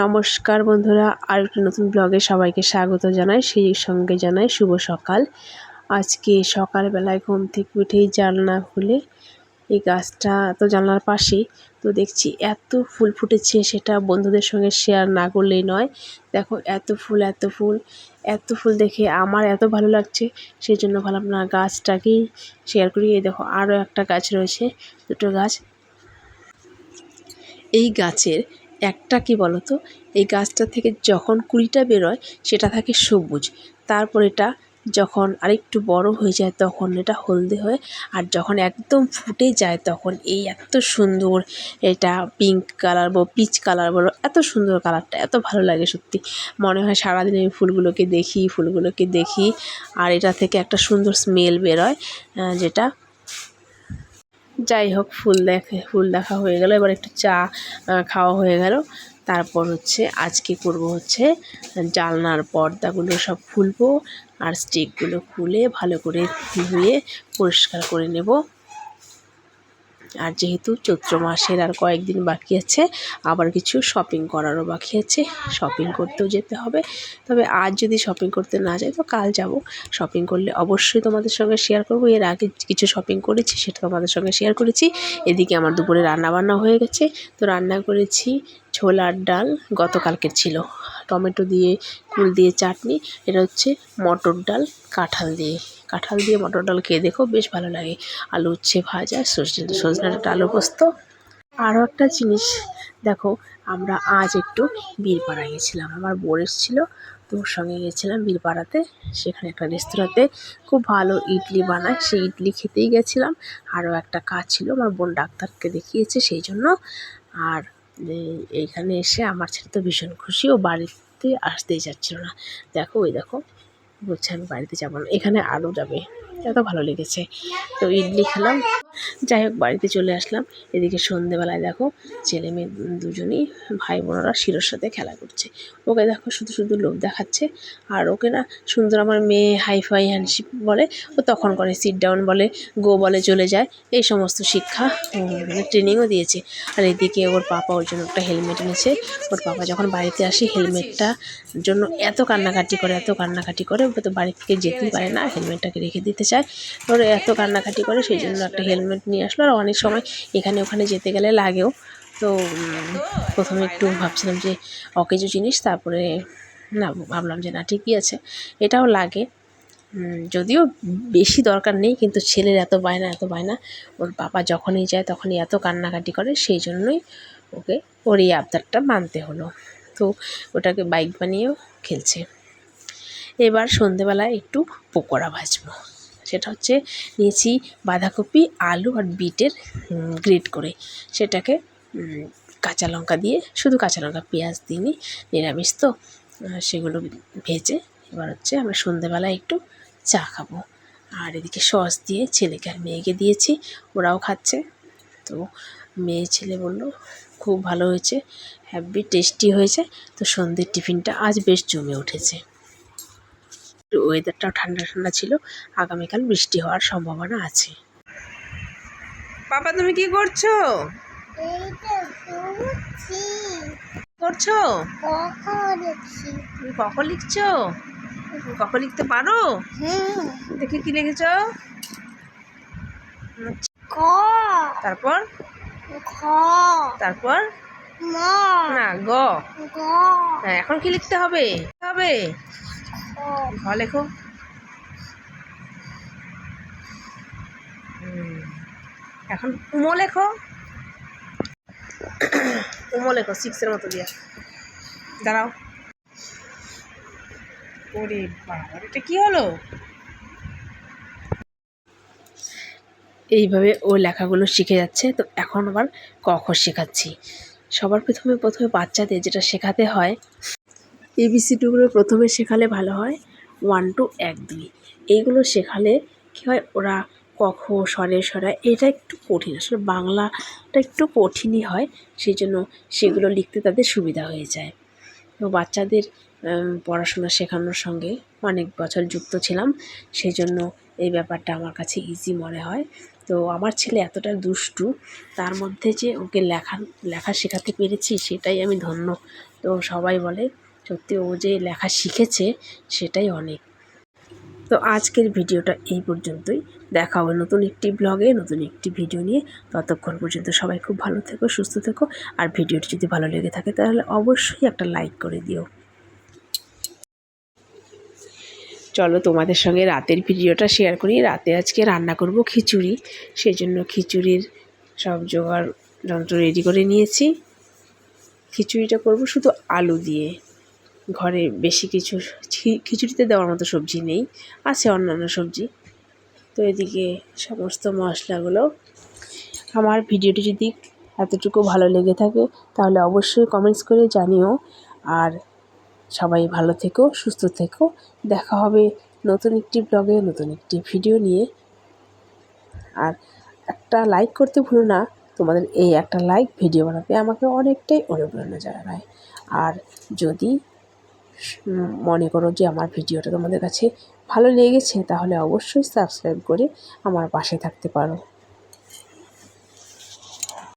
নমস্কার বন্ধুরা আর একটা নতুন ব্লগে সবাইকে স্বাগত জানাই, সেই সঙ্গে জানাই শুভ সকাল। আজকে সকালবেলায় ঘুম থেকে উঠেই জানলা খুলে এই গাছটা তো জানলার পাশেই, তো দেখছি এত ফুল ফুটেছে সেটা বন্ধুদের সঙ্গে শেয়ার না করলেই নয়। দেখো এত ফুল এত ফুল এত ফুল দেখে আমার এত ভালো লাগছে, সেই জন্য ভাবলাম না গাছটাকেই শেয়ার করি। এই দেখো আরও একটা গাছ রয়েছে, দুটো গাছ। এই গাছের একটা কি বলতো? এই গাছটা থেকে যখন কুড়িটা বেরোয়, সেটা থাকে সবুজ। তারপর এটা যখন আরেকটু বড় হয়ে যায়, তখন এটা হলদে হয়। আর যখন একদম ফুটে যায়, তখন এই এত সুন্দর এটা পিঙ্ক কালার বলো পিচ কালার বলো, এত সুন্দর কালারটা এত ভালো লাগে সত্যি। মনে হয় সারাদিন আমি ফুলগুলোকে দেখি ফুলগুলোকে দেখি, আর এটা থেকে একটা সুন্দর স্মেল বেরোয় যেটা যাই হোক, ফুল দেখে, ফুল দেখা হয়ে গেল। এবার একটু চা খাওয়া হয়ে গেল। তারপর হচ্ছে আজকে করব হচ্ছে জালনার পর্দাগুলো সব খুলবো আর স্টিকগুলো খুলে ভালো করে ধুয়ে পরিষ্কার করে নেব। আর যেহেতু চৈত্র মাসের আর কয়েকদিন বাকি আছে, আবার কিছু শপিং করারও বাকি আছে শপিং করতেও যেতে হবে। তবে আজ যদি শপিং করতে না যাই, তো কাল যাব। শপিং করলে অবশ্যই তোমাদের সঙ্গে শেয়ার করব। এর আগে কিছু শপিং করেছি, সেটা তোমাদের সঙ্গে শেয়ার করেছি। এদিকে আমার দুপুরে রান্নাবান্না হয়ে গেছে। তো রান্না করেছি ছোলার ডাল গতকালকের ছিল। টমেটো দিয়ে, কুল দিয়ে, চাটনি, এটা হচ্ছে মটর ডাল, কাঁঠাল দিয়ে। কাঁঠাল দিয়ে মটর ডাল খেয়ে দেখো বেশ ভালো লাগে। আলু উচ্ছে ভাজা, সজনে সজনে ডাঁটা আলু পোস্ত। আরও একটা জিনিস, দেখো, আমরা আজ একটু বীরপাড়া গেছিলাম। আমার বোর এসেছিল তো ওর সঙ্গে গেছিলাম বীরপাড়াতে। সেখানে একটা রেস্তোরাঁতে খুব ভালো ইডলি বানায়। সেই ইডলি খেতেই গেছিলাম। আরও একটা কাজ ছিল, আমার বোন ডাক্তারকে দেখিয়েছে সেই জন্য। আর এইখানে এসে আমার ছেলে তো ভীষণ খুশি, ও বাড়িতে আসতেই চাচ্ছিল না। দেখো, ওই দেখো। বলছে আমি বাড়িতে যাব না। এখানে আরও যাবে। এত ভালো লেগেছে। তো ইডলি খেলাম। যাই হোক, বাড়িতে চলে আসলাম। এদিকে সন্ধেবেলায় দেখো ছেলে মেয়ে দুজনেই ভাই বোনরা শিরোর সাথে খেলা করছে। ওকে দেখো শুধু শুধু লোভ দেখাচ্ছে। আর ওকে না সুন্দর আমার মেয়ে হাইফাই হ্যান্ডশিপ বলে, ও তখন করে সিট ডাউন বলে গো বলে চলে যায়। এই সমস্ত শিক্ষা মানে ট্রেনিংও দিয়েছে। আর এদিকে ওর পাপা ওর জন্য একটা হেলমেট এনেছে। ওর পাপা যখন বাড়িতে আসে হেলমেটটা জন্য এত কান্নাকাটি করে, এত কান্নাকাটি করে। ও তো বাড়ি থেকে যেতেই পারে না, হেলমেটটাকে রেখে দিতে চায়। ওর এত কান্নাকাটি করে, সেই জন্য একটা হেলমেট নিয়ে আসলো। আর অনেক সময় এখানে ওখানে যেতে গেলে লাগেও। তো প্রথমে একটু ভাবছিলাম যে অকেজো জিনিস, তারপরে না, ভাবলাম যে না, ঠিকই আছে। এটাও লাগে। যদিও বেশি দরকার নেই, কিন্তু ছেলের এত বায়না এত বায়না। ওর বাবা যখনই যায়, তখনই এত কান্নাকাটি করে, সেই জন্যই ওকে ওর এই আবদারটা মানতে হলো। তো, ওটাকে বাইক বানিয়েও খেলছে। এবার সন্ধেবেলায় একটু পকোড়া ভাজবো। সেটা হচ্ছে নিয়েছি বাঁধাকপি, আলু আর বিটের গ্রেট করে। সেটাকে কাঁচা লঙ্কা দিয়ে, শুধু কাঁচা লঙ্কা, পেঁয়াজ দিইনি, নিরামিষ তো সেগুলো ভেজে এবার হচ্ছে আমরা সন্ধেবেলায় একটু চা খাব। আর এদিকে সস দিয়ে ছেলেকে আর মেয়েকে দিয়েছি, ওরাও খাচ্ছে। তো মেয়ে ছেলে বলল, খুব ভালো হয়েছে হ্যাভি টেস্টি হয়েছে। তো সন্ধ্যের টিফিনটা আজ বেশ জমে উঠেছে। ওয়েদারটাও ঠান্ডা ঠান্ডা ছিল আগামীকাল বৃষ্টি হওয়ার সম্ভাবনা আছে। পাপা তুমি কি করছ? করছ? তুমি কখন লিখছো? কখন লিখতে পারো? দেখি কি লিখেছ? তারপর? তারপর? না গ। হ্যাঁ এখন কি লিখতে হবে? হবে? ঘ লেখো। এখন উমো লেখো। উমো লেখো সিক্সের মতো দিয়ে। দাঁড়াও। ওরে বাবা, এটা কি হলো? এইভাবে ও লেখাগুলো শিখে যাচ্ছে, তো এখন আবার ক খ শেখাচ্ছি। সবার প্রথমে প্রথমে বাচ্চাদের যেটা শেখাতে হয় এবিসিডিগুলো প্রথমে শেখালে ভালো হয় ওয়ান টু এক দুই এইগুলো শেখালে কী হয়, ওরা কখ স্বরে স্বরা এটা একটু কঠিন। আসলে বাংলাটা একটু কঠিনই হয়, সেই জন্য সেগুলো লিখতে তাদের সুবিধা হয়ে যায়। তো বাচ্চাদের পড়াশোনা শেখানোর সঙ্গে অনেক বছর যুক্ত ছিলাম, সেই জন্য এই ব্যাপারটা আমার কাছে ইজি মনে হয়। তো আমার ছেলে এতটা দুষ্টু, তার মধ্যে যে ওকে লেখা লেখা শেখাতে পেরেছি, সেটাই আমি ধন্য। তো সবাই বলে সত্যি ও যে লেখা শিখেছে সেটাই অনেক। তো আজকের ভিডিওটা এই পর্যন্তই। দেখা হবে নতুন একটি ব্লগে নতুন একটি ভিডিও নিয়ে। ততক্ষণ পর্যন্ত সবাই খুব ভালো থেকো, সুস্থ থেকো। আর ভিডিওটি যদি ভালো লেগে থাকে তাহলে অবশ্যই একটা লাইক করে দিও। চলো তোমাদের সঙ্গে রাতের ভিডিওটা শেয়ার করি। রাতে আজকে রান্না করব খিচুড়ি। সেই জন্য খিচুড়ির সব জোগাড় যন্ত্র রেডি করে নিয়েছি। খিচুড়িটা করব শুধু আলু দিয়ে। ঘরে বেশি কিছু খিচুড়িতে দেওয়ার মতো সবজি নেই, আছে অন্যান্য সবজি। তো এদিকে সমস্ত মশলাগুলো, আমার ভিডিওটি যদি এতটুকু ভালো লেগে থাকে, তাহলে অবশ্যই কমেন্টস করে জানিও। আর সবাই ভালো থেকো, সুস্থ থেকো। দেখা হবে নতুন একটি ব্লগে নতুন একটি ভিডিও নিয়ে। আর একটা লাইক করতে ভুলো না, তোমাদের এই একটা লাইক ভিডিও বানাতে আমাকে অনেকটাই অনুপ্রেরণা জানায়। আর যদি মনে করো যে আমার ভিডিওটা তোমাদের কাছে ভালো লেগেছে, তাহলে অবশ্যই সাবস্ক্রাইব করে আমার পাশে থাকতে পারো।